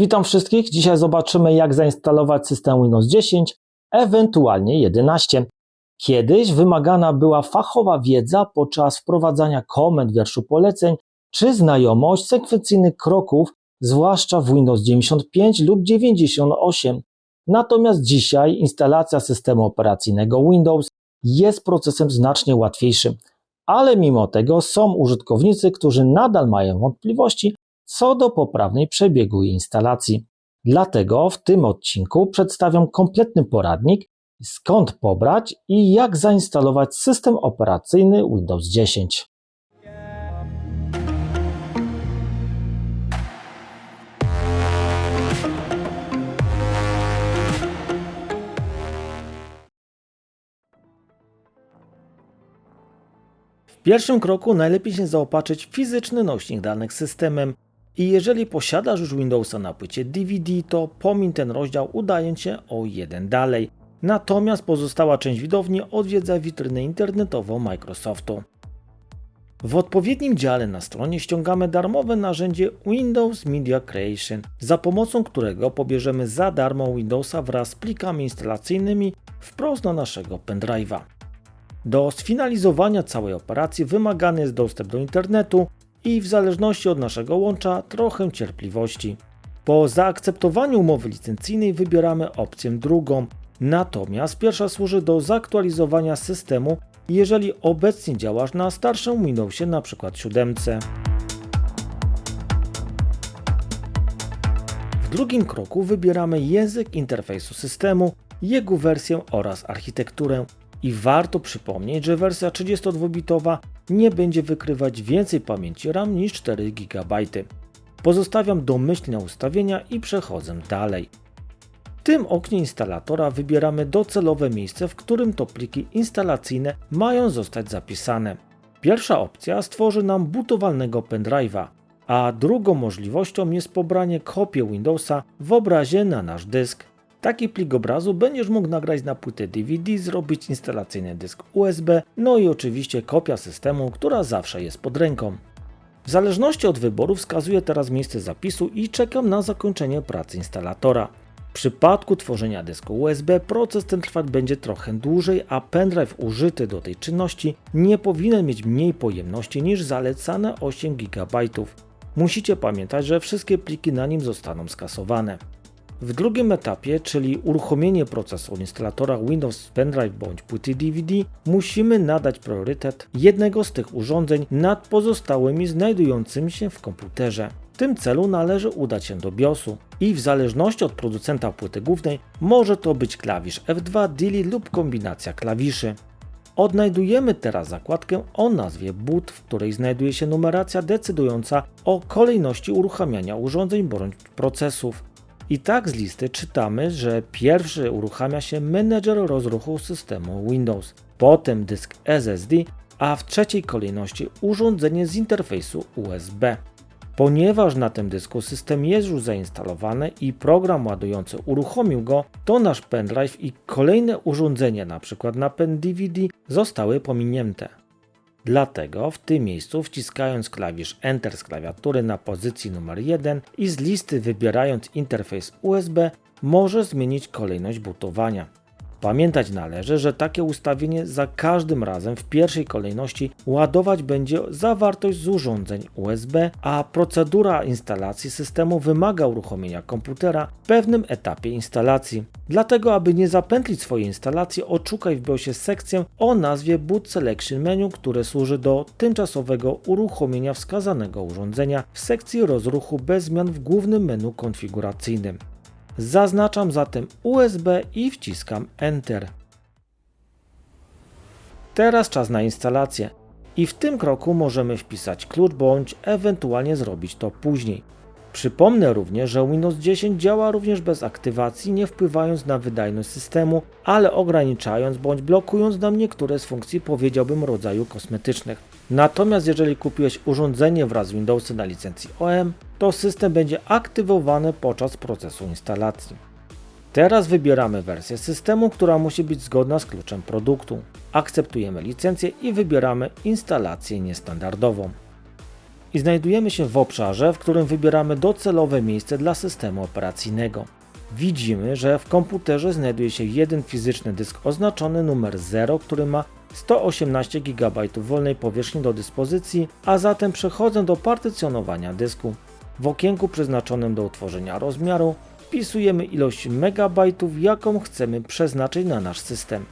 Witam wszystkich. Dzisiaj zobaczymy, jak zainstalować system Windows 10, ewentualnie 11. Kiedyś wymagana była fachowa wiedza podczas wprowadzania komend wierszu poleceń, czy znajomość sekwencyjnych kroków, zwłaszcza w Windows 95 lub 98. Natomiast dzisiaj instalacja systemu operacyjnego Windows jest procesem znacznie łatwiejszym. Ale mimo tego są użytkownicy, którzy nadal mają wątpliwości co do poprawnej przebiegu instalacji. Dlatego w tym odcinku przedstawiam kompletny poradnik, skąd pobrać i jak zainstalować system operacyjny Windows 10. W pierwszym kroku najlepiej się zaopatrzyć fizyczny nośnik danych systemem i jeżeli posiadasz już Windowsa na płycie DVD, to pomiń ten rozdział udając się o jeden dalej. Natomiast pozostała część widowni odwiedza witrynę internetową Microsoftu. W odpowiednim dziale na stronie ściągamy darmowe narzędzie Windows Media Creation, za pomocą którego pobierzemy za darmo Windowsa wraz z plikami instalacyjnymi wprost na naszego pendrive'a. Do sfinalizowania całej operacji wymagany jest dostęp do internetu i w zależności od naszego łącza trochę cierpliwości. Po zaakceptowaniu umowy licencyjnej wybieramy opcję drugą, natomiast pierwsza służy do zaktualizowania systemu, jeżeli obecnie działasz na starszym Windowsie np. 7. W drugim kroku wybieramy język interfejsu systemu, jego wersję oraz architekturę. I warto przypomnieć, że wersja 32-bitowa nie będzie wykrywać więcej pamięci RAM niż 4 GB. Pozostawiam domyślne ustawienia i przechodzę dalej. W tym oknie instalatora wybieramy docelowe miejsce, w którym to pliki instalacyjne mają zostać zapisane. Pierwsza opcja stworzy nam butowalnego pendrive'a, a drugą możliwością jest pobranie kopii Windowsa w obrazie na nasz dysk. Taki plik obrazu będziesz mógł nagrać na płytę DVD, zrobić instalacyjny dysk USB, no i oczywiście kopia systemu, która zawsze jest pod ręką. W zależności od wyboru wskazuję teraz miejsce zapisu i czekam na zakończenie pracy instalatora. W przypadku tworzenia dysku USB proces ten trwać będzie trochę dłużej, a pendrive użyty do tej czynności nie powinien mieć mniej pojemności niż zalecane 8 GB. Musicie pamiętać, że wszystkie pliki na nim zostaną skasowane. W drugim etapie, czyli uruchomienie procesu instalatora Windows Pendrive bądź płyty DVD, musimy nadać priorytet jednego z tych urządzeń nad pozostałymi znajdującymi się w komputerze. W tym celu należy udać się do BIOSu i w zależności od producenta płyty głównej może to być klawisz F2, Delete lub kombinacja klawiszy. Odnajdujemy teraz zakładkę o nazwie boot, w której znajduje się numeracja decydująca o kolejności uruchamiania urządzeń bądź procesów. I tak z listy czytamy, że pierwszy uruchamia się menedżer rozruchu systemu Windows, potem dysk SSD, a w trzeciej kolejności urządzenie z interfejsu USB. Ponieważ na tym dysku system jest już zainstalowany i program ładujący uruchomił go, to nasz pendrive i kolejne urządzenia, np. napęd DVD, zostały pominięte. Dlatego w tym miejscu wciskając klawisz Enter z klawiatury na pozycji numer 1 i z listy wybierając interfejs USB może zmienić kolejność butowania. Pamiętać należy, że takie ustawienie za każdym razem w pierwszej kolejności ładować będzie zawartość z urządzeń USB, a procedura instalacji systemu wymaga uruchomienia komputera w pewnym etapie instalacji. Dlatego, aby nie zapętlić swojej instalacji, odszukaj w BIOSie sekcję o nazwie Boot Selection Menu, które służy do tymczasowego uruchomienia wskazanego urządzenia w sekcji rozruchu bez zmian w głównym menu konfiguracyjnym. Zaznaczam zatem USB i wciskam Enter. Teraz czas na instalację i w tym kroku możemy wpisać klucz bądź ewentualnie zrobić to później. Przypomnę również, że Windows 10 działa również bez aktywacji, nie wpływając na wydajność systemu, ale ograniczając bądź blokując nam niektóre z funkcji powiedziałbym rodzaju kosmetycznych. Natomiast jeżeli kupiłeś urządzenie wraz z Windowsem na licencji OM, to system będzie aktywowany podczas procesu instalacji. Teraz wybieramy wersję systemu, która musi być zgodna z kluczem produktu. Akceptujemy licencję i wybieramy instalację niestandardową. i znajdujemy się w obszarze, w którym wybieramy docelowe miejsce dla systemu operacyjnego. Widzimy, że w komputerze znajduje się jeden fizyczny dysk oznaczony numer 0, który ma 118 GB wolnej powierzchni do dyspozycji, a zatem przechodzę do partycjonowania dysku. W okienku przeznaczonym do utworzenia rozmiaru wpisujemy ilość megabajtów, jaką chcemy przeznaczyć na nasz system.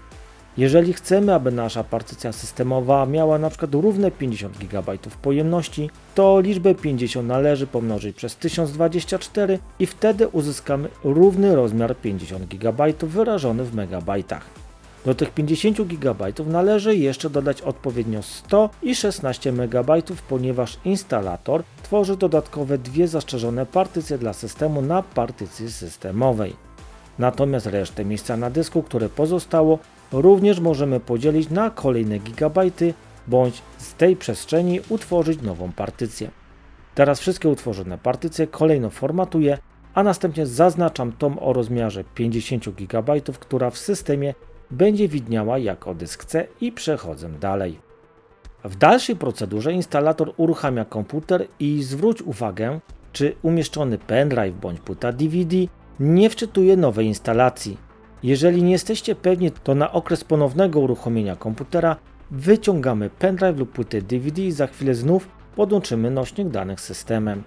Jeżeli chcemy, aby nasza partycja systemowa miała np. równe 50 GB pojemności, to liczbę 50 należy pomnożyć przez 1024 i wtedy uzyskamy równy rozmiar 50 GB wyrażony w megabajtach. Do tych 50 GB należy jeszcze dodać odpowiednio 100 i 16 MB, ponieważ instalator tworzy dodatkowe dwie zastrzeżone partycje dla systemu na partycji systemowej. Natomiast resztę miejsca na dysku, które pozostało, również możemy podzielić na kolejne gigabajty, bądź z tej przestrzeni utworzyć nową partycję. Teraz wszystkie utworzone partycje kolejno formatuję, a następnie zaznaczam tom o rozmiarze 50 GB, która w systemie będzie widniała jako dysk C i przechodzę dalej. W dalszej procedurze instalator uruchamia komputer i zwróć uwagę, czy umieszczony pendrive bądź płyta DVD nie wczytuje nowej instalacji. Jeżeli nie jesteście pewni, to na okres ponownego uruchomienia komputera wyciągamy pendrive lub płytę DVD i za chwilę znów podłączymy nośnik danych systemem.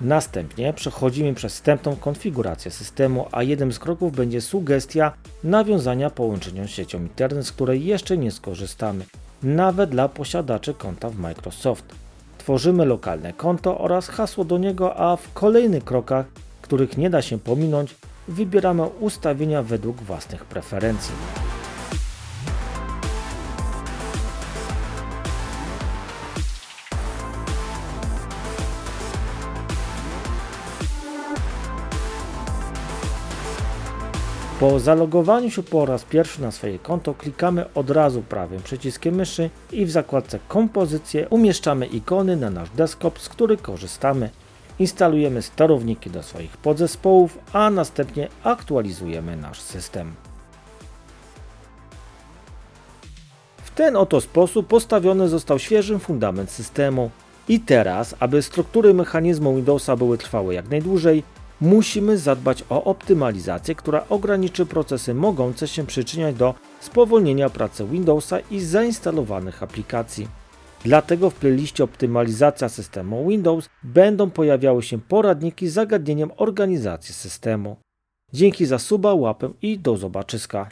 Następnie przechodzimy przez wstępną konfigurację systemu, a jednym z kroków będzie sugestia nawiązania połączenia z siecią internet, z której jeszcze nie skorzystamy, nawet dla posiadaczy konta w Microsoft. Tworzymy lokalne konto oraz hasło do niego, a w kolejnych krokach, których nie da się pominąć, wybieramy ustawienia według własnych preferencji. Po zalogowaniu się po raz pierwszy na swoje konto klikamy od razu prawym przyciskiem myszy i w zakładce kompozycje umieszczamy ikony na nasz desktop, z których korzystamy. Instalujemy sterowniki do swoich podzespołów, a następnie aktualizujemy nasz system. W ten oto sposób postawiony został świeży fundament systemu. I teraz, aby struktury mechanizmu Windowsa były trwałe jak najdłużej, musimy zadbać o optymalizację, która ograniczy procesy mogące się przyczyniać do spowolnienia pracy Windowsa i zainstalowanych aplikacji. Dlatego w playliście Optymalizacja systemu Windows będą pojawiały się poradniki z zagadnieniem organizacji systemu. Dzięki za suba, łapę i do zobaczyska.